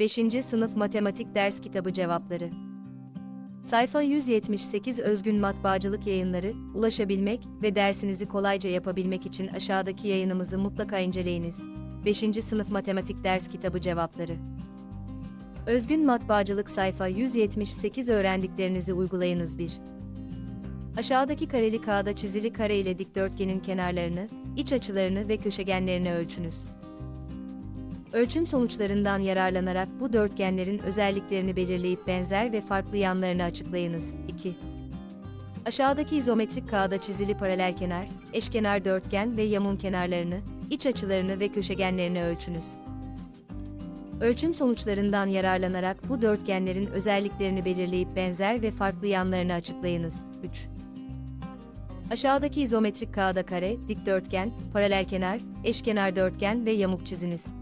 5. Sınıf Matematik Ders Kitabı Cevapları Sayfa 178 Özgün Matbaacılık Yayınları, ulaşabilmek ve dersinizi kolayca yapabilmek için aşağıdaki yayınımızı mutlaka inceleyiniz. 5. Sınıf Matematik Ders Kitabı Cevapları Özgün Matbaacılık sayfa 178 öğrendiklerinizi uygulayınız 1. Aşağıdaki kareli kağıda çizili kare ile dikdörtgenin kenarlarını, iç açılarını ve köşegenlerini ölçünüz. Ölçüm sonuçlarından yararlanarak bu dörtgenlerin özelliklerini belirleyip benzer ve farklı yanlarını açıklayınız. 2. Aşağıdaki izometrik kağıda çizili paralel kenar, eşkenar dörtgen ve yamun kenarlarını, iç açılarını ve köşegenlerini ölçünüz. Ölçüm sonuçlarından yararlanarak bu dörtgenlerin özelliklerini belirleyip benzer ve farklı yanlarını açıklayınız. 3. Aşağıdaki izometrik kağıda kare, dikdörtgen, paralel kenar, eşkenar dörtgen ve yamuk çiziniz.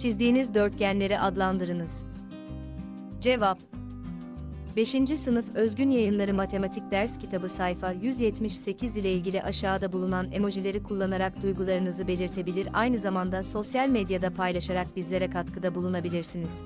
Çizdiğiniz dörtgenleri adlandırınız. Cevap 5. Sınıf Özgün Yayınları Matematik Ders Kitabı sayfa 178 ile ilgili aşağıda bulunan emojileri kullanarak duygularınızı belirtebilir aynı zamanda sosyal medyada paylaşarak bizlere katkıda bulunabilirsiniz.